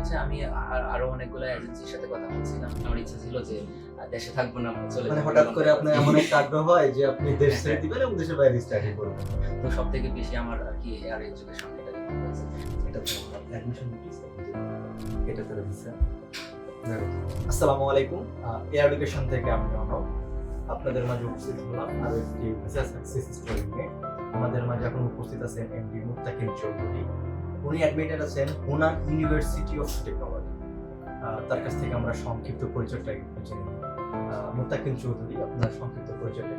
হচ্ছে আমি আরও অনেকগুলো এজেন্সির সাথে কথা বলছিলাম। আমার ইচ্ছা ছিল যে দেশে থাকব না চলে মানে হঠাৎ করে আপনার এমন একটা আগ্রহ হয় যে আপনি দেশ ছেড়ে দিবেন এবং দেশের বাইরে স্টাডি করবেন? তো সব থেকে বেশি আমার আর কি এয়ার এডুকেশন এটা এটা তো অ্যাডমিশন নোটিস এটা তো ভিসা আসসালামু আলাইকুম। এয়ার এডুকেশন থেকে আমি অনব আপনাদের মাঝে উপস্থিত হলাম আরও একটি ভিসা সাকসেস স্টোরি নিয়ে। আমাদের মাঝে এখন উপস্থিত আছেন এমডি মুক্তাকিম চৌধুরী। উনি অ্যাডমিটেড আছেন হুনান ইউনিভার্সিটি অফ টেকনোলজি তার কাছ থেকে আমরা সংক্ষিপ্ত পরিচয়টা জেনে নিই। আহ, চৌধুরী আপনার সংক্ষিপ্ত পরিচয়টা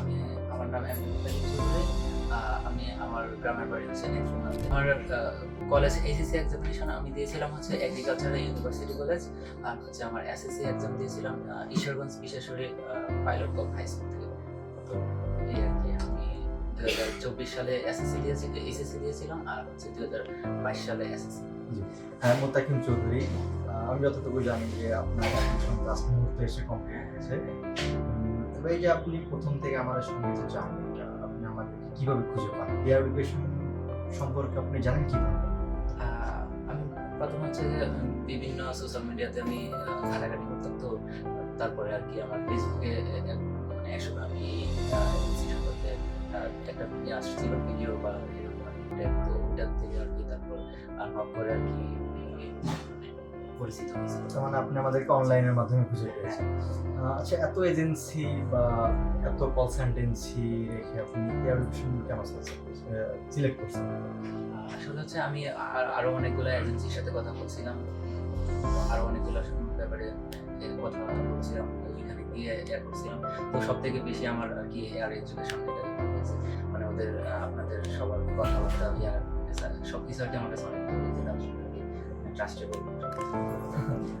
আমি আমার নাম আমি আমার গ্রামের বাড়ি হচ্ছে আমার কলেজ এইচএসসি এক্সামিনেশন আমি দিয়েছিলাম হচ্ছে এগ্রিকালচারাল ইউনিভার্সিটি কলেজ আর হচ্ছে আমার এসএসসি এক্সাম দিয়েছিলাম Ishwarganj Bisheshwari pilot high school থেকে। তো এই দু হাজার চব্বিশ সালে এসএসসি দিয়েছি এইচএসসি দিয়েছিলাম আর হচ্ছে দু হাজার বাইশ সালে এসএসসি হ্যাঁ মোত্তাকিম চৌধুরী আমি যতটুকু জানি যে আপনার লাস্ট মুহূর্তে এসে কমপ্লিট হয়েছে তবে এই যে আপনি প্রথম থেকে আমাদের সঙ্গে যে যান আপনি আমাদেরকে কীভাবে খুঁজে পান? এয়ার এডুকেশন সম্পর্কে আপনি জানেন কীভাবে? আমি প্রথম হচ্ছে বিভিন্ন সোশ্যাল মিডিয়াতে আমি ঘাটাঘাটি করতাম। তো তারপরে আর কি আমার ফেসবুকে মানে একসময় আমি ইয়ে আসছিল ভিডিও বা এরকম আর তো ওটার থেকে আর কি তারপর নক করে আর কি পরিচিত হয়েছিল। তার মানে আপনি আমাদেরকে অনলাইনের মাধ্যমে খুঁজে পেয়েছেন। আচ্ছা এত এজেন্সি বা এত কনসালটেন্সি রেখে আপনি এয়ার কেন সিলেক্ট করছেন আসলে হচ্ছে আমি আর- আরও অনেকগুলো এজেন্সির সাথে কথা বলছিলাম। আরও অনেকগুলো ব্যাপারে কথা বলছিলাম। ইয়ে করছিলাম তো সব থেকে বেশি আমার আর কি এয়ার এডুকেশন মানে ওদের আপনাদের সবার কথাবার্তা ইয়ার সব কিছু আর কি আমার কাছে অনেক ভালো লেগেছে তার জন্য ট্রাস্টেবল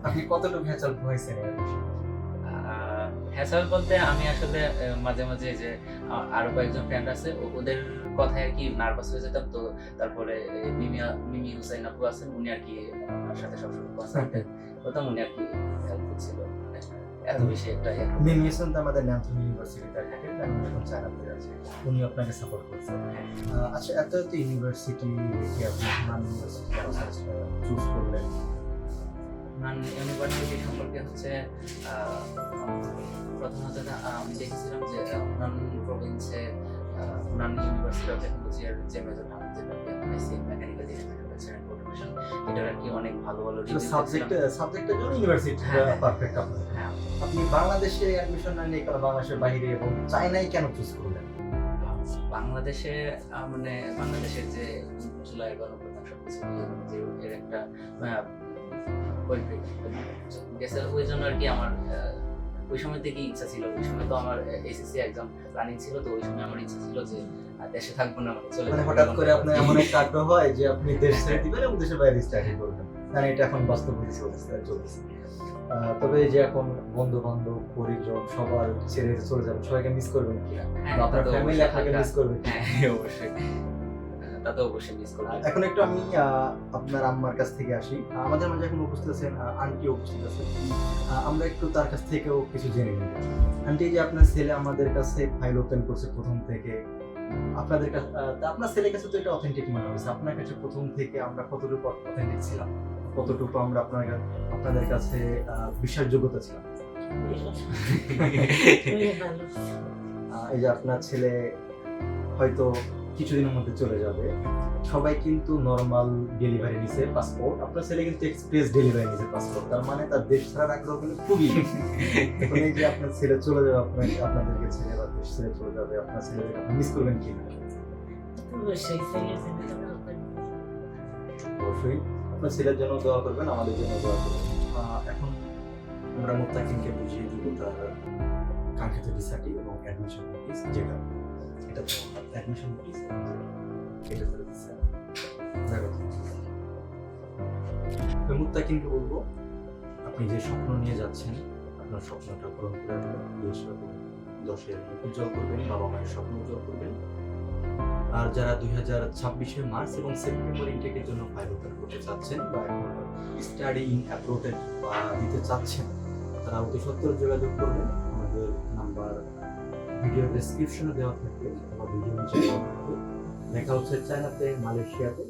আপনি কতটুকু হ্যাচাল হয়েছেন হ্যাসাল বলতে আমি আসলে মাঝে মাঝে যে আরও কয়েকজন ফ্রেন্ড আছে ওদের কথায় আর কি নার্ভাস হয়ে যেতাম। তো তারপরে মিমিয়া মিমি হুসাইন আপু আছেন উনি আর কি আমার সাথে সবসময় কনসাল্টেড করতাম উনি আর কি হেল্প করছিল। এত বেশি একটা ইয়ে। মিমি হাসান তো আমাদের ন্যান্থন ইউনিভার্সিটিতে অ্যাডমিটেড আমি যখন চায়নাতে আছি উনি আপনাকে সাপোর্ট করছে আচ্ছা এত এত ইউনিভার্সিটি রেখে আপনি হুনান ইউনিভার্সিটি চুজ করলেন নান ইউনিভার্সিটি সম্পর্কে হচ্ছে প্রথমত আমি দেখেছিলাম যে হুনান প্রভিন্সে হুনান ইউনিভার্সিটি অফ টেকনোলজির যে মেজর যেটা আইসি মেকানিক্যাল ইঞ্জিনিয়ারিং অটোমেশন এটার আর কি অনেক ভালো ভালো সাবজেক্ট। সাবজেক্টের জন্য ইউনিভার্সিটি। পারফেক্ট আপনার হ্যাঁ আপনি বাংলাদেশে অ্যাডমিশন না নিয়ে কেন বাংলাদেশের বাইরে এবং চায়নায় কেন চুজ করলেন বাংলাদেশে মানে বাংলাদেশের যে জুলাই গণপ্রধান সবকিছু যে এর একটা পরিপ্রেক্ষিত গেছে ওই জন্য আর কি আমার ওই সময় থেকে ইচ্ছা ছিল ওই সময় তো আমার এসএসসি এক্সাম প্ল্যানিং ছিল তো ওই সময় আমার ইচ্ছা ছিল যে দেশে থাকব না চলে মানে হঠাৎ করে আপনার এমন একটা আগ্রহ হয় যে আপনি দেশ ছেড়ে দিবেন এবং দেশের বাইরে স্টাডি করবেন। কারণ এটা এখন বাস্তব চলতেছে। চলতেছে তবে যে এখন বন্ধু বান্ধব পরিজন সবার ছেড়ে চলে যাবেন সবাইকে মিস করবেন কি হ্যাঁ, আপনার ফ্যামিলি আপনাকে মিস করবে হ্যাঁ অবশ্যই। তো অবশ্যই মিস করব এখন একটু আমি আপনার আম্মার কাছ থেকে আসি। আমাদের মাঝে এখন উপস্থিত আছেন আন্টি উপস্থিত আছেন আমরা একটু তার কাছ থেকেও কিছু জেনে নিব আন্টি যে আপনার ছেলে আমাদের কাছে ফাইল ওপেন করছে প্রথম থেকে আপনাদের কাছে আপনার ছেলের কাছে তো এটা অথেন্টিক মনে হয়েছে। আপনার কাছে প্রথম থেকে আমরা কতটুকু অথেন্টিক ছিলাম? কতটুকু আমরা আপনার আপনাদের কাছে আহ, বিশ্বাসযোগ্যতা ছিলাম? এই যে আপনার ছেলে হয়তো কিছুদিনের মধ্যে চলে যাবে। সবাই কিন্তু নর্মাল ডেলিভারি নিছে পাসপোর্ট আপনার ছেলে কিন্তু এক্সপ্রেস ডেলিভারি নিছে পাসপোর্ট তার মানে তার দেশ ছাড়ার আগ্রহ কিন্তু খুবই এই যে আপনার ছেলে চলে যাবে, আপনার আপনাদেরকে ছেলে বা দেশ ছেড়ে চলে যাবে, আপনার ছেলেকে আপনি মিস করবেন কি অবশ্যই। আপনার ছেলের জন্য দোয়া করবেন, আমাদের জন্য দোয়া করবেন। এখন আমরা মুত্তাকিমকে বুঝিয়ে দিব তার কাঙ্ক্ষিত ভিসাটি এবং অ্যাডমিশন নোটিস যেটা। এটা তো তো ভিসা দেখো বলব, আপনি যে স্বপ্ন নিয়ে যাচ্ছেন, আপনার স্বপ্নটা পূরণ করে দেবেন। দেশ দশের উজ্জ্বল করবেন, বাবা মায়ের স্বপ্ন উজ্জ্বল করবেন। আর যারা দুই হাজার ছাব্বিশে মার্চ এবং সেপ্টেম্বর ইনটেকের জন্য ফাইল ওপেন করতে চাচ্ছেন বা স্টাডি ইন অ্যাপ্রোটেড বা দিতে চাচ্ছেন, তারা অতি সত্তর যোগাযোগ করবেন। আমাদের নাম্বার ভিডিও ডেসক্রিপশনে দেওয়া থাকবে আমার ভিডিও নিচে দেখা হচ্ছে চায়নাতে মালয়েশিয়াতে